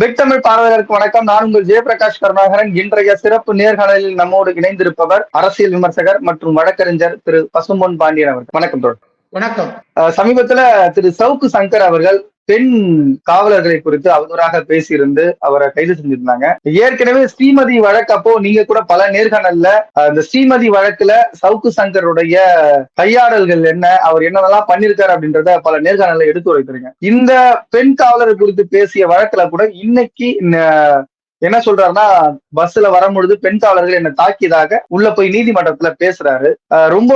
Big Tamil பார்வையாளருக்கு வணக்கம். நான் உங்கள் ஜெயபிரகாஷ் கருணாகரன். இன்றைய சிறப்பு நேர்காணலில் நம்மோடு இணைந்திருப்பவர் அரசியல் விமர்சகர் மற்றும் வழக்கறிஞர் திரு பசும்பொன் பாண்டியன் அவர்கள். வணக்கம் தோழர். வணக்கம். சமீபத்துல திரு சவுக்கு சங்கர் அவர்கள் பெண் காவலர்களை குறித்து அவதூறாக பேசியிருந்து அவரை கைது செஞ்சிருந்தாங்க. ஏற்கனவே ஸ்ரீமதி வழக்கு அப்போ நீங்க கூட பல நேர்காணல்ல அந்த இந்த ஸ்ரீமதி வழக்குல சவுக்கு சங்கருடைய கையாடல்கள் என்ன அவர் என்னென்னலாம் பண்ணிருக்காரு அப்படின்றத பல நேர்காணல்ல எடுத்து உரைக்கிறீங்க இந்த பெண் காவலர் குறித்து பேசிய வழக்குல கூட இன்னைக்கு என்ன சொல்றாருன்னா பஸ்ல வரும்பொழுது பெண் காவலர்கள் என்னை தாக்கியதாக உள்ள போய் நீதிமன்றத்துல பேசுறாரு. ரொம்ப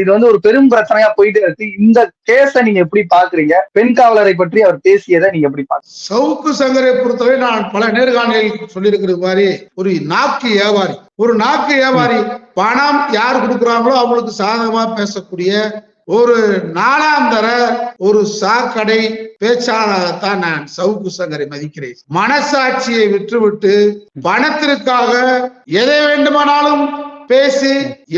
இது வந்து ஒரு பெரும் பிரச்சனையா போயிட்டே இருக்கு. இந்த கேஸ நீங்க எப்படி பாக்குறீங்க? பெண் காவலரை பற்றி அவர் பேசியதை நீங்க எப்படி பாக்குறீங்க? சவுக்கு சங்கரை பொறுத்தவரை நான் பல நேர்காணலில் சொல்லியிருக்கிறது மாதிரி ஒரு நாக்கு வியாபாரி ஒரு நாக்கு வியாபாரி பணம் யார் கொடுக்குறாங்களோ அவங்களுக்கு சாதகமா பேசக்கூடிய ஒரு நாளாந்தர ஒரு சாக்கடை பேச்சாளராகத்தான் நான் சவுக்கு சங்கரை மதிக்கிறேன். மனசாட்சியை விட்டுவிட்டு பணத்திற்காக எதை வேண்டுமானாலும் பேசி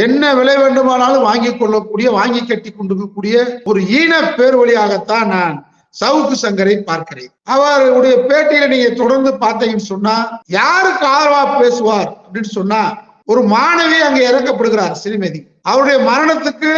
என்ன விலை வேண்டுமானாலும் வாங்கி கொள்ளக்கூடிய வாங்கி கட்டி கொண்டிருக்கக்கூடிய ஒரு ஈன பேர் வழியாகத்தான் நான் சவுக்கு சங்கரை பார்க்கிறேன். அவருடைய பேட்டியில நீங்க தொடர்ந்து பார்த்தீங்கன்னு சொன்னா யாருக்கு ஆதரவா பேசுவார் அப்படின்னு சொன்னா ஒரு மாணவி அங்க இறக்கப்படுகிறார் ஸ்ரீமதி அவருடைய மரணத்துக்கு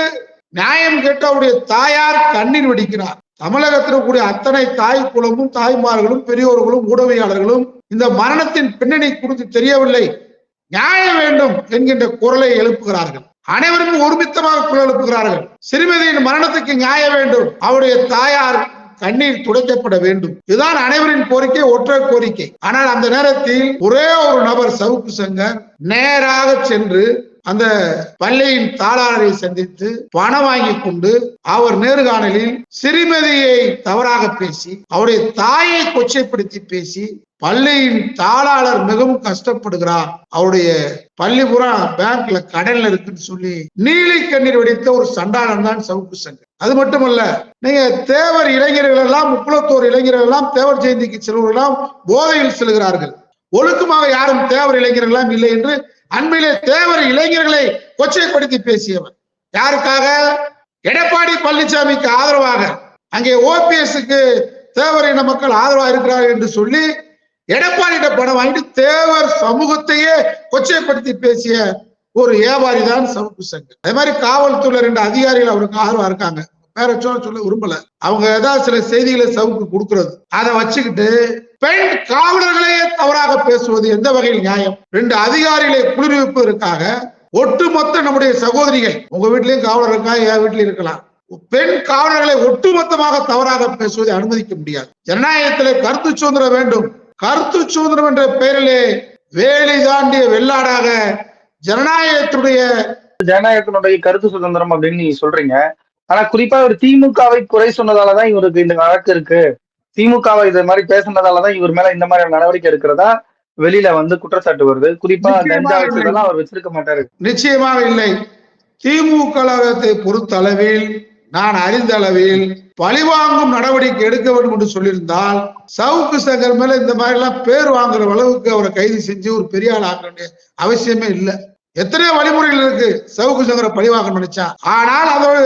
நியாயம் கேட்டு அவருடைய தாயார் கண்ணீர் வெடிக்கிறார். தமிழகத்தில் இருக்கக்கூடிய அத்தனை தாய் குலமும் தாய்மார்களும் பெரியோர்களும் உடமையாளர்களும் இந்த மரணத்தின் பின்னணி குறித்து தெரியவில்லை. நியாயம் வேண்டும் என்கின்ற குரலை எழுப்புகிறார்கள். அனைவரும் ஒருமித்தமாக குரல் எழுப்புகிறார்கள். சிறுமியின் மரணத்துக்கு நியாயம் வேண்டும். அவருடைய தாயார் கண்ணீர் துடைக்கப்பட வேண்டும். இதுதான் அனைவரின் கோரிக்கை ஒற்றை கோரிக்கை. ஆனால் அந்த நேரத்தில் ஒரே ஒரு நபர் சவுக்கு சங்கர் நேராக சென்று அந்த பள்ளியின் தாளாளரை சந்தித்து பணம் வாங்கி கொண்டு அவர் நேர்காணலில் சிறுமதியை தவறாக பேசி அவருடைய தாயை கொச்சைப்படுத்தி பேசி பள்ளியின் தாளாளர் மிகவும் கஷ்டப்படுகிறார். அவருடைய பள்ளிபுறா பேங்க்ல கடன்ல இருக்குன்னு சொல்லி நீலி கண்ணீர் வெடித்த ஒரு சண்டாளன் தான் சவுக்கு சங்கர். அது மட்டுமல்ல நீங்க தேவர் இளைஞர்கள் எல்லாம் முக்குளத்தோர் இளைஞர்கள் எல்லாம் தேவர் ஜெயந்திக்கு செல்வர்கள் எல்லாம் போதையில் செல்கிறார்கள். ஒழுக்கமாக யாரும் தேவர் இளைஞர்கள் எல்லாம் இல்லை என்று அன்பிலே தேவர் இளைஞர்களை கொச்சைப்படுத்தி பேசியவர். யாருக்காக? எடப்பாடி பழனிசாமிக்கு ஆதரவாக. அங்கே ஓபிஎஸ்க்கு தேவர் இன மக்கள் ஆதரவாக இருக்கிறார்கள் என்று சொல்லி எடப்பாடியிட்ட பணம் வாங்கிட்டு தேவர் சமூகத்தையே கொச்சைப்படுத்தி பேசிய ஒரு வியாபாரி தான் சமூக சங்கம் அதே மாதிரி காவல்துறை ரெண்டு அதிகாரிகள் அவருக்கு ஆதரவா இருக்காங்க. வேற சொல்ல சொல்ல விரும்பல. அவங்க ஏதாவது சில செய்திகளை சவுக்கு கொடுக்கறது. அதை வச்சுக்கிட்டு பெண் காவலர்களையே தவறாக பேசுவது எந்த வகையில் நியாயம்? ரெண்டு அதிகாரிகளை குளிர்விப்பதற்காக ஒட்டுமொத்த நம்முடைய சகோதரிகள் உங்க வீட்லயும் காவலர் இருக்கா என் வீட்லயும் இருக்கலாம். பெண் காவலர்களை ஒட்டுமொத்தமாக தவறாக பேசுவதை அனுமதிக்க முடியாது. ஜனநாயகத்திலே கருத்து சுதந்திரம் வேண்டும். கருத்து சுதந்திரம் என்ற பெயரிலே வேலை தாண்டிய வெள்ளாடாக ஜனநாயகத்துடைய ஜனநாயகத்தினுடைய கருத்து சுதந்திரம் அப்படின்னு நீங்க சொல்றீங்க. ஆனா குறிப்பா ஒரு திமுகவை குறை சொன்னதாலதான் இவருக்கு இந்த வழக்கு இருக்கு. திமுகவை இது மாதிரி பேசுனதாலதான் இவர் மேல இந்த மாதிரி நடவடிக்கை இருக்கிறதா வெளியில வந்து குற்றச்சாட்டு வருது. குறிப்பா கஞ்சா வச்சதெல்லாம் அவர் வச்சிருக்க மாட்டாரு. நிச்சயமாக இல்லை. திமுக கழகத்தை பொறுத்த அளவில் நான் அறிந்த அளவில் பழிவாங்கும் நடவடிக்கை எடுக்க வேண்டும் என்று சொல்லியிருந்தால் சவுக்கு சங்கர் மேல இந்த மாதிரி எல்லாம் பேர் வாங்குற அளவுக்கு அவரை கைது செஞ்சு ஒரு பெரிய ஆள் ஆக்க வேண்டிய அவசியமே இல்லை. எத்தனையோ வழிமுறைகள் இருக்கு. சவுக்கு சங்கரை பழி வாங்க நினைச்சா. ஆனால் அதோடு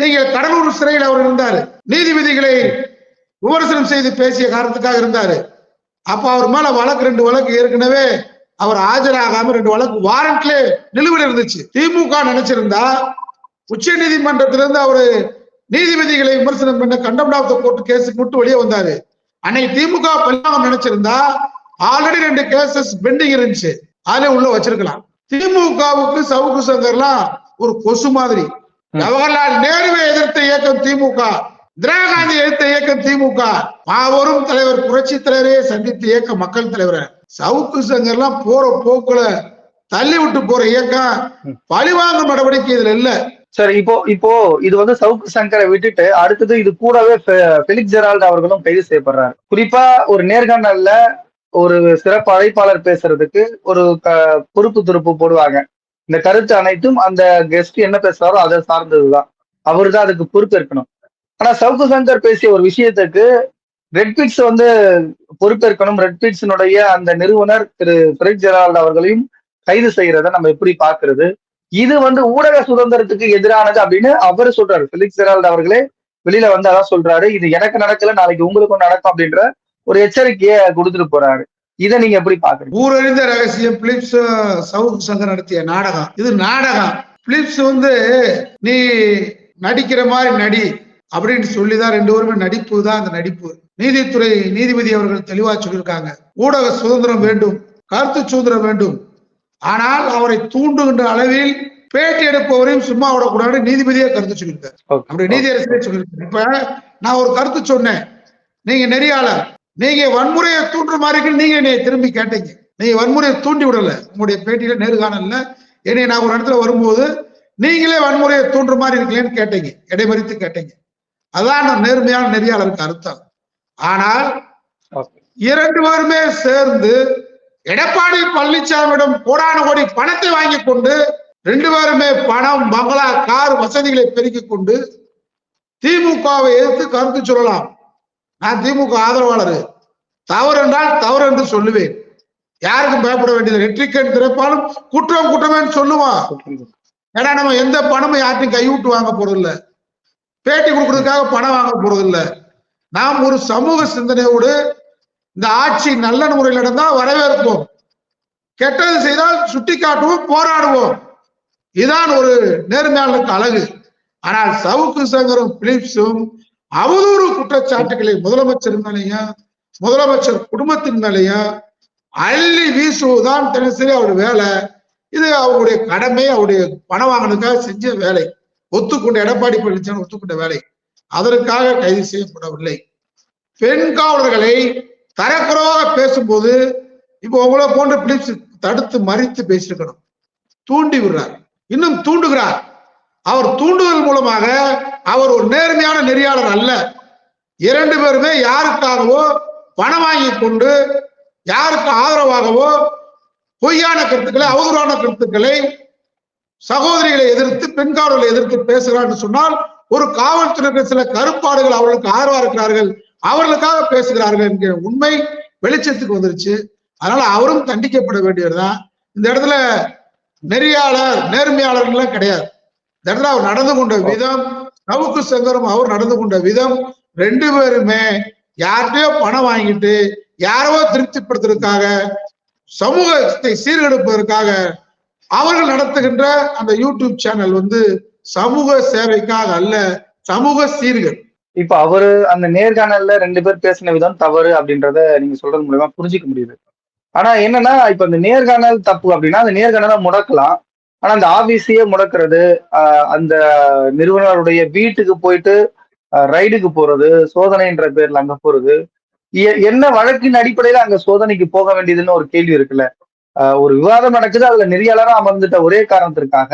நீங்க கடலூர் சிறையில் அவர் இருந்தார். நீதிபதிகளை விமர்சனம் செய்து பேசிய காரணத்துக்காக இருந்தாரு. அப்ப அவர் மேல வழக்கு ரெண்டு வழக்கு ஏற்கனவே அவர் ஆஜராகாம ரெண்டு வழக்கு வாரண்ட்ல நிலுவையில் இருந்துச்சு. திமுக நினைச்சிருந்தா உச்ச நீதிமன்றத்திலிருந்து அவரு நீதிபதிகளை விமர்சனம் பண்ண கண்டம் ஆஃப் த கோர்ட் கேஸுக்கு மட்டும் வெளியே வந்தாரு. அன்னைக்கு திமுக பல்லாம நினைச்சிருந்தா ஆல்ரெடி ரெண்டு கேசஸ் பெண்டிங் இருந்துச்சு. அதுல உள்ள வச்சிருக்கலாம். திமுகவுக்கு சவுக்கு சங்கர்லாம் ஒரு கொசு மாதிரி. ஜவஹர்லால் நேருவை எதிர்த்த இயக்கம் திமுக இந்திரா காந்தி எதிர்த்த இயக்கம் திமுக மாபெரும் தலைவர் புரட்சி தலைவரையே சந்தித்த இயக்கம் மக்கள் தலைவர். சவுக்கு சங்கர்லாம் போற போக்குல தள்ளி விட்டு போற இயக்கம் பழிவாங்கும் நடவடிக்கை இதுல இல்ல. சரி இப்போ இப்போ இது வந்து சவுக்கு சங்கரை விட்டுட்டு அடுத்தது இது கூடவே ஃபெலிக்ஸ் ஜெரால்ட் அவர்களும் கைது செய்யப்படுறாரு. குறிப்பா ஒரு நேர்காணல்ல ஒரு சிறப்பு அழைப்பாளர் பேசுறதுக்கு ஒரு பொறுப்பு துருப்பு போடுவாங்க. இந்த கருத்து அனைத்தும் அந்த கெஸ்ட் என்ன பேசுறாரோ அதை சார்ந்ததுதான். அவரு தான் அதுக்கு பொறுப்பேற்கணும். ஆனா சவுக்கு சங்கர் பேசிய ஒரு விஷயத்துக்கு ரெட்பிட்ஸ் வந்து பொறுப்பேற்கணும். ரெட் பிட்ஸினுடைய அந்த நிறுவனர் திரு ஃபெலிக்ஸ் ஜெரால்ட் அவர்களையும் கைது செய்யறத நம்ம எப்படி பாக்குறது இது வந்து ஊடக சுதந்திரத்துக்கு எதிரானது அப்படின்னு அவரு சொல்றாரு. பிலிக்ஸ் ஜெரால்ட் அவர்களே வெளியில வந்து அதான் சொல்றாரு. இது எனக்கு நடக்கல நாளைக்கு உங்களுக்கும் நடக்கும் அப்படின்ற ஒரு எச்சரிக்கையை கொடுத்துட்டு போறாரு. இதை நீங்க எப்படி பாக்குறீங்க? ஊரறிந்த ரகசியம் பிலிப்ஸ் சவுக்கு சங்கர் நடத்திய நாடகம். இது நாடகம். பிலிப்ஸ் வந்து நீ நடிக்கிற மாதிரி நடி அப்படின்னு சொல்லிதான் ரெண்டு பேருமே நடிப்பு தான் அந்த நடிப்பு. நீதித்துறை நீதிபதி அவர்கள் தெளிவா சொல்லியிருக்காங்க. ஊடக சுதந்திரம் வேண்டும் கருத்து சுதந்திரம் வேண்டும். ஆனால் அவரை தூண்டுகின்ற அளவில் பேட்டி எடுப்பவரையும் சும்மா விடக்கூடாது நீதிபதியே கருத்து சொல்லியிருக்காரு. நம்முடைய நீதியரசரே சொல்லியிருக்காரு. இப்ப நான் ஒரு கருத்து சொன்னேன். நீங்க நெறியாளர். நீங்க வன்முறையை தூண்டுற மாதிரி நீங்க என்னை திரும்பி கேட்டீங்க. நீங்க வன்முறையை தூண்டி விடல. உங்களுடைய பேட்டியில நேர்காணல்ல. என்னை நான் ஒரு இடத்துல வரும்போது நீங்களே வன்முறையை தூண்டுற மாதிரி இருக்கலன்னு கேட்டீங்க. இடைமறித்து கேட்டீங்க. அதான் நான் நேர்மையான நெறியாளருக்கு அர்த்தம். ஆனால். இரண்டு பேருமே சேர்ந்து எடப்பாடி பழனிசாமியிடம் கோடான கோடி பணத்தை வாங்கி கொண்டு ரெண்டு பேருமே பணம் பங்களா கார் வசதிகளை பெருக்கிக் கொண்டு திமுகவை எதிர்த்து கருத்து சொல்லலாம். நான் திமுக ஆதரவாளர். தவறு என்றால் தவறு என்று சொல்லுவேன். யாருக்கும் பயப்பட வேண்டியது நெற்றிக்கண் திறப்பாலும் குற்றம் குற்றமே சொல்லுவான் ஏன்னா நம்ம எந்த பணமும் யார்ட்டையும் கைவிட்டு வாங்க போறது இல்ல பேட்டி கொடுக்கறதுக்காக பணம் வாங்க போறது இல்ல நாம் ஒரு சமூக சிந்தனையோடு இந்த ஆட்சி நல்ல முறையில் நடந்தால் வரவேற்போம். கெட்டது செய்தால் சுட்டி காட்டுவோம் போராடுவோம். இதான் ஒரு நேர்மையாளருக்கு அழகு. ஆனால் சவுக்கு சங்கரும் பிலிப்ஸும் அவதூறு குற்றச்சாட்டுகளை முதலமைச்சர் மேலேயும் முதலமைச்சர் குடும்பத்தின் மேலையும் அள்ளி வீசுவதுதான் தினசரி அவர் வேலை. இது அவருடைய கடமை அவருடைய பணம் வாங்கினதுக்காக செஞ்ச வேலை. ஒத்துக்கொண்ட எடப்பாடி பழனிசாமி ஒத்துக்கொண்ட வேலை. அதற்காக கைது செய்யப்படவில்லை. பெண் காவலர்களை தரக்குறவாக பேசும்போது இப்போ உங்களை போன்ற பிலிப்ஸ் தடுத்து மறித்து பேசியிருக்கணும். தூண்டி விடுறார். இன்னும் தூண்டுகிறார். அவர் தூண்டுதல் மூலமாக அவர் ஒரு நேர்மையான நெறியாளர் அல்ல. இரண்டு பேருமே யாருக்காகவோ பணம் வாங்கி கொண்டு யாருக்கு ஆதரவாகவோ பொய்யான கருத்துக்களை அவதூறான கருத்துக்களை சகோதரிகளை எதிர்த்து பெண்காவலர்களை எதிர்த்து பேசுகிறான்னு சொன்னால் ஒரு காவல்துறைக்கு சில கருப்பாடுகள் அவர்களுக்கு ஆர்வம் இருக்கிறார்கள் அவர்களுக்காக பேசுகிறார்கள் என்கிற உண்மை வெளிச்சத்துக்கு வந்துருச்சு. அதனால அவரும் தண்டிக்கப்பட வேண்டியதுதான். இந்த இடத்துல நெறியாளர் நேர்மையாளர்கள்லாம் கிடையாது. தண்டா அவர் நடந்து கொண்ட விதம் சவுக்கு சங்கரம் அவர் நடந்து கொண்ட விதம் ரெண்டு பேருமே யார்கிட்டயோ பணம் வாங்கிட்டு யாரோ திருப்திப்படுத்துறதுக்காக சமூகத்தை சீர்கெடுப்பதற்காக அவர்கள் நடத்துகின்ற அந்த யூடியூப் சேனல் வந்து சமூக சேவைக்காக அல்ல சமூக சீர்கள். இப்ப அவரு அந்த நேர்காணல்ல ரெண்டு பேர் பேசின விதம் தவறு அப்படின்றத நீங்க சொல்றது மூலயமா புரிஞ்சுக்க முடியுது. ஆனா என்னன்னா இப்ப இந்த நேர்காணல் தப்பு அப்படின்னா அந்த நேர்காணலை முடக்கலாம். ஆனா அந்த ஆபீஸையே முடக்கிறது அந்த நிறுவனருடைய வீட்டுக்கு போயிட்டு ரைடுக்கு போறது சோதனைன்ற பேர்ல அங்க போறது என்ன வழக்கின் அடிப்படையில அங்க சோதனைக்கு போக வேண்டியதுன்னு ஒரு கேள்வி இருக்குல்ல. ஒரு விவாதம் நடக்குது அதுல நெறியாளரா அமர்ந்துட்ட ஒரே காரணத்திற்காக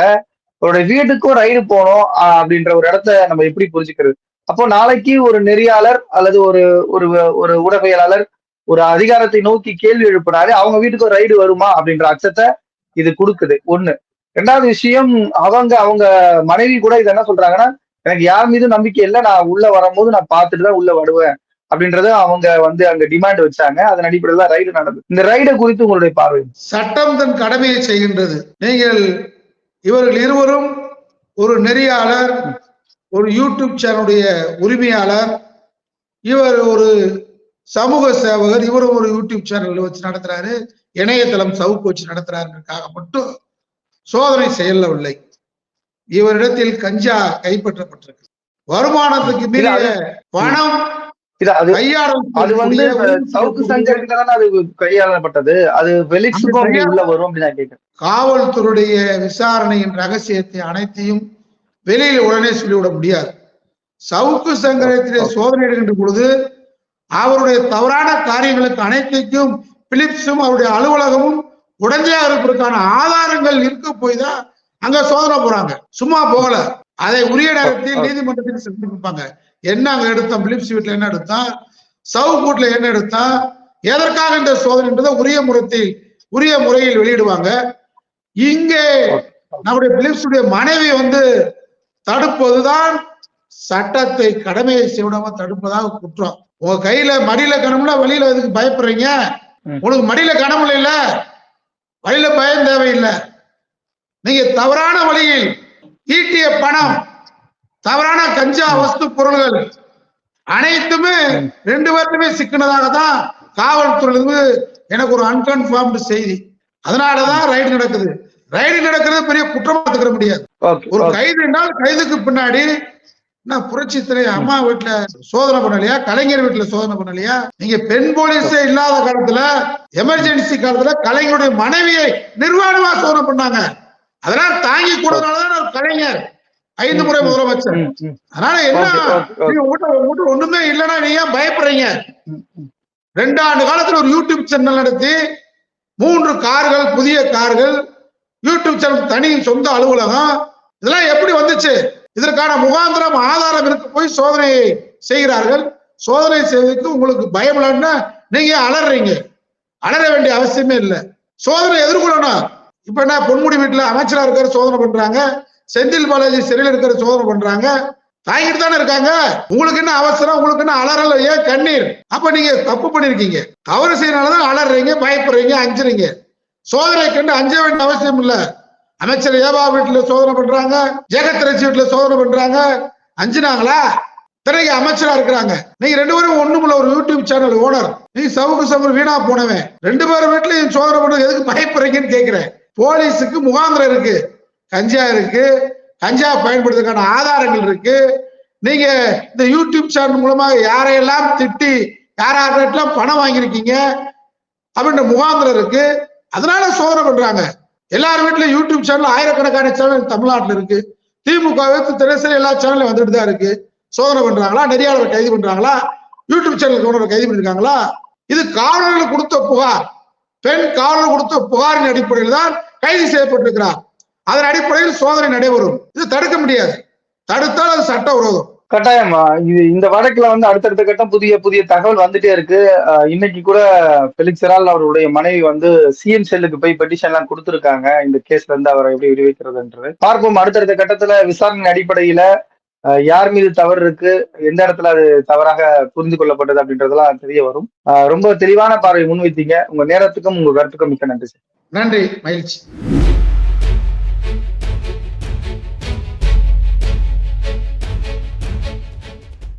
அவருடைய வீட்டுக்கும் ரைடு போகணும் அப்படின்ற ஒரு இடத்த நம்ம எப்படி புரிஞ்சுக்கிறது? அப்போ நாளைக்கு ஒரு நெறியாளர் அல்லது ஒரு ஒரு ஒரு ஊடகவியலாளர் ஒரு அதிகாரத்தை நோக்கி கேள்வி எழுப்பினாரு அவங்க வீட்டுக்கு ஒரு ரைடு வருமா அப்படின்ற அச்சத்தை இது கொடுக்குது. ஒண்ணு. ரெண்டாவது விஷயம் அவங்க அவங்க மனைவி கூட இது என்ன சொல்றாங்கன்னா எனக்கு யார் மீதும் நம்பிக்கை இல்லை நான் உள்ள வரும்போது நான் பார்த்துட்டு தான் உள்ள வருவேன் அப்படின்றத அவங்க வந்து அங்க டிமாண்ட் வச்சாங்க. அதன் அடிப்படையில் தான் ரைடு நடந்தது. இந்த ரைடை குறித்து உங்களுடைய பார்வை சட்டம் தன் கடமையை செய்கின்றது. நீங்கள் இவர்கள் இருவரும் ஒரு நெறியாளர் ஒரு யூடியூப் சேனலுடைய உரிமையாளர் இவர் ஒரு சமூக சேவகர் இவரும் ஒரு யூடியூப் சேனல் வச்சு நடத்துறாரு இணையதளம் சவுக்கு வச்சு நடத்துறாருக்காக மட்டும் சோதனை செய்யவில்லை. இவரிடத்தில் கஞ்சா கைப்பற்றப்பட்டிருக்கு வருமானத்துக்கு மீறிய பணம் அது வந்து சவுக்கு சங்கர் அது கையாளப்பட்டது. அது வெளிச்சுக்கும் அப்படி உள்ள வரும் அப்படின்னு நான் கேட்கிறேன். காவல்துறையுடைய விசாரணையின் ரகசியத்தை அனைத்தையும் வெளியில் உடனே சொல்லிவிட முடியாது. சவுக்கு சங்கரத்திலே சோதனை எடுக்கின்ற பொழுது அவருடைய தவறான காரியங்களுக்கு அனைத்தையும் பிலிப்ஸும் அவருடைய அலுவலகமும் உடஞ்சே இருப்பதற்கான ஆதாரங்கள் இருக்க போய் தான் அங்க சோதனை போறாங்க. சும்மா போகல. அதை உரிய நேரத்தில் நீதிமன்றத்தில் சமர்ப்பிப்பாங்க என்ன அங்க எடுத்தான் பிலிப்ஸ் வீட்டுல என்ன எடுத்தான் சவுக்கு வீட்டுல என்ன எடுத்தான் எதற்காக இந்த சோதனைன்றதை உரிய முறையில் உரிய முறையில் வெளியிடுவாங்க. இங்கே நம்முடைய பிலிப்ஸுடைய மனைவி வந்து தடுப்பதுதான் சட்டத்தை கடமையை செய்யாம தடுப்பதாக குற்றம். உங்க கையில மடியில கணம்னா வெளியில எதுக்கு பயப்படுறீங்க. உனக்கு மடியில கணம் இல்ல. வழியில பயம் தேவையில்லை. நீங்க தவறான வழியில் ஈட்டிய பணம் தவறான கஞ்சா வஸ்து பொருள்கள் அனைத்துமே ரெண்டு பேருக்குமே சிக்கினதாக தான் காவல்துறையிலிருந்து எனக்கு ஒரு அன்கன்ஃபார்ம்டு செய்தி. அதனாலதான் ரைடு நடக்குது. ரைடு நடக்கிறது பெரிய குற்றமா எடுத்துக்கிற முடியாது. ஒரு கைது என்றால் கைதுக்கு பின்னாடி நான் புரட்சி தலைவர் அம்மா வீட்டுல சோதனை பண்ணலையா? கலைஞர் வீட்டுல சோதனை பண்ணலையா? நீங்க பெண் போலீஸே இல்லாத காலத்துல எமர்ஜென்சி காலத்துல கலைஞருடைய மனைவியை நிர்வாணமா சோதனை பண்ணாங்க. அதெல்லாம் தாங்கி கூடனாலதான் ஒரு கலைஞர். ஐந்து முறை முதலமைச்சர். அதனால என்ன? உங்ககிட்ட ஒண்ணுமே இல்லைன்னா நீங்க ஏன் பயப்படுறீங்க. ரெண்டு ஆண்டு காலத்துல ஒரு யூடியூப் சேனல் நடத்தி மூன்று கார்கள் புதிய கார்கள் யூடியூப் சேனல் தனி சொந்த அலுவலகம் இதெல்லாம் எப்படி வந்துச்சு? இதற்கான முகாந்திரம் ஆதாரம் இருக்கு போய் சோதனை செய்கிறார்கள். சோதனை செய்வதற்கு உங்களுக்கு பயம் இல்லைன்னா நீங்க அலறீங்க. அலற வேண்டிய அவசியமே இல்லை. சோதனை எதிர்கொள்ளணும். இப்ப என்ன பொன்முடி வீட்டுல அமைச்சரா இருக்கிற சோதனை பண்றாங்க செந்தில் பாலாஜி சிறையில் இருக்கிற சோதனை பண்றாங்க தாங்கிட்டு தானே இருக்காங்க. உங்களுக்கு என்ன அவசரம் உங்களுக்கு என்ன அலறல ஏன் கண்ணீர். அப்ப நீங்க தப்பு பண்ணிருக்கீங்க. தவறு செய்யறதுனாலதான் அலறீங்க பயப்படுறீங்க அஞ்சுறீங்க. சோதனை கண்டு அஞ்ச வேண்டிய அவசியம் இல்லை. அமைச்சர் ஏவா வீட்டுல சோதனை பண்றாங்க ஜெகத்ரட்சி வீட்டுல சோதனை பண்றாங்க. அஞ்சினாங்களா? திரைக்கு அமைச்சரா இருக்கிறாங்க. நீங்க ரெண்டு பேரும் ஒண்ணுமில்ல ஒரு யூடியூப் சேனல் ஓனர் நீ சவுக்கு சவுக்கு வீணா போனவன். ரெண்டு பேரும் வீட்லயும் சோதனை பண்றது எதுக்கு பயப்படுறீங்கன்னு கேக்குறேன். போலீஸுக்கு முகாந்திரம் இருக்கு. கஞ்சா இருக்கு. கஞ்சா பயன்படுத்துறதுக்கான ஆதாரங்கள் இருக்கு. நீங்க இந்த யூடியூப் சேனல் மூலமாக யாரையெல்லாம் திட்டி யார் யாரெல்லாம் பணம் வாங்கியிருக்கீங்க? அப்படின்ற முகாந்திரம் இருக்கு. அதனால சோதனை பண்றாங்க. எல்லார் வீட்லயும் யூடியூப் சேனல் ஆயிரக்கணக்கான சேனல் தமிழ்நாட்டில் இருக்கு. திமுக தினசரி எல்லா சேனலும் வந்துட்டு தான் இருக்கு. சோதனை பண்றாங்களா? நெறியாளர் கைது பண்றாங்களா? யூடியூப் சேனல் கவுண்டரை கைது பண்ணிருக்காங்களா? இது காவலர்கள் கொடுத்த புகார். பெண் காவலர் கொடுத்த புகாரின் அடிப்படையில் தான் கைது செய்யப்பட்டிருக்கிறார். அதன் அடிப்படையில் சோதனை நடைபெறும். இது தடுக்க முடியாது. தடுத்தால் அது சட்ட விரோதம். கட்டாயமா. இது இந்த வழக்குல வந்து அடுத்தடுத்த கட்டம் புதிய புதிய தகவல் வந்துட்டே இருக்கு. அஹ் இன்னைக்கு கூட பெலிக்ஸ் அவருடைய மனைவி வந்து சிஎம் செல்லுக்கு போய் பெட்டிஷன் எல்லாம் கொடுத்துருக்காங்க. இந்த கேஸ்ல இருந்து அவரை எப்படி விடுவிக்கிறதுன்றது. பார்ப்போம். அடுத்தடுத்த கட்டத்துல விசாரணை அடிப்படையில யார் மீது தவறு இருக்கு எந்த இடத்துல அது தவறாக புரிந்து கொள்ளப்பட்டது அப்படின்றதெல்லாம் தெரிய வரும். ரொம்ப தெளிவான பார்வை முன்வைத்தீங்க. உங்க நேரத்துக்கும் உங்க கருத்துக்கும் மிக்க நன்றி சார். நன்றி. மகிழ்ச்சி.